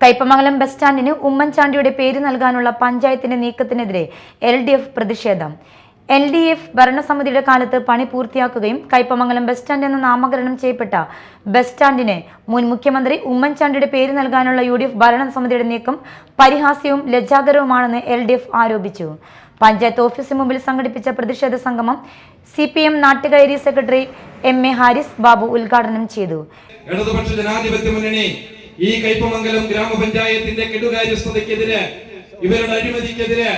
Kaipamangalam bus സ്റ്റാൻഡിന് ഉമ്മൻചാണ്ടിയുടെ പേര് നൽകാനുള്ള പഞ്ചായത്തിന്റെ നീക്കത്തിനെതിരെ എൽ ഡി എഫ് പ്രതിഷേധം. എൽ ഡി എഫ് ഭരണസമിതിയുടെ കാലത്ത് പണി പൂർത്തിയാക്കുകയും കയ്പമംഗലം ബസ് സ്റ്റാൻഡ് എന്ന നാമകരണം ചെയ്യപ്പെട്ട ബസ് സ്റ്റാൻഡിന് മുൻ മുഖ്യമന്ത്രി ഉമ്മൻചാണ്ടിയുടെ പേര് നൽകാനുള്ള യു ഡി എഫ് ഭരണസമിതിയുടെ നീക്കം പരിഹാസ്യവും ലജ്ജാകരവുമാണെന്ന് എൽ ഡി എഫ് ആരോപിച്ചു. പഞ്ചായത്ത് ഓഫീസിന് മുമ്പിൽ സംഘടിപ്പിച്ച പ്രതിഷേധ സംഗമം C P M നാട്ടുകാരി secretary M A Haris Babu ഉദ്ഘാടനം ചെയ്തു. ഇടതുപക്ഷ ജനാധിപത്യ മുന്നണി ഈ കൈപ്പമംഗലം ഗ്രാമപഞ്ചായത്തിന്റെ കെടുകാര്യസ്ഥതയ്ക്കെതിരെ ഇവരുടെ അഴിമതിക്കെതിരെ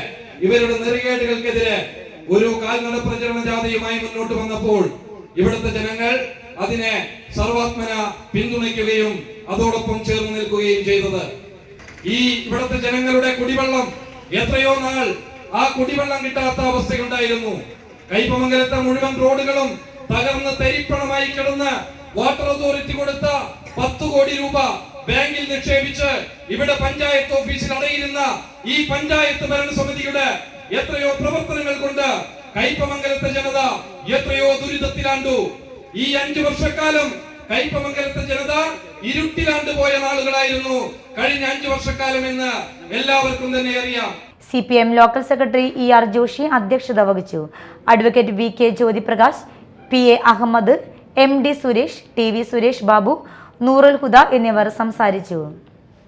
ഇവരുടെ നെറികേടുകൾക്കെതിരെ ഒരു കാൽനട പ്രചരണ ജാഥയുമായി മുന്നോട്ട് വന്നപ്പോൾ ഇവിടുത്തെ ജനങ്ങൾ അതിനെ സർവാത്മന പിന്തുണയ്ക്കുകയും അതോടൊപ്പം ചേർന്ന് നിൽക്കുകയും ചെയ്തത്. ഈ ഇവിടുത്തെ ജനങ്ങളുടെ കുടിവെള്ളം എത്രയോ നാൾ ആ കുടിവെള്ളം കിട്ടാത്ത അവസ്ഥയുണ്ടായിരുന്നു. കൈപ്പമംഗലത്തെ മുഴുവൻ റോഡുകളും തകർന്ന് തരിപ്പണമായി കിടന്ന് വാട്ടർ അതോറിറ്റി കൊടുത്ത പത്ത് കോടി രൂപ ബാങ്കിൽ നിക്ഷേപിച്ച് ഇവിടെ പഞ്ചായത്ത് ഓഫീസിൽ അടയിരുന്ന ഈ പഞ്ചായത്ത് ഭരണസമിതിയുടെ എത്രയോ പ്രവർത്തനങ്ങൾ കൊണ്ട് കൈപ്പമംഗലത്തെ ജനത എത്രയോ ദുരിതത്തിലാണ്ടു. ഈ അഞ്ചു വർഷക്കാലം കൈപ്പമംഗലത്തെ ജനത ഇരുട്ടിലാണ്ട് പോയ നാളുകളായിരുന്നു. കഴിഞ്ഞ അഞ്ചു വർഷക്കാലം എന്ന് എല്ലാവർക്കും തന്നെ അറിയാം. C P M local secretary E R Joshi അധ്യക്ഷത വഹിച്ചു. Advocate V K Jyothiprakash P A Ahammad M D Suresh T V Suresh Babu Noorul Huda എന്നിവർ സംസാരിച്ചു.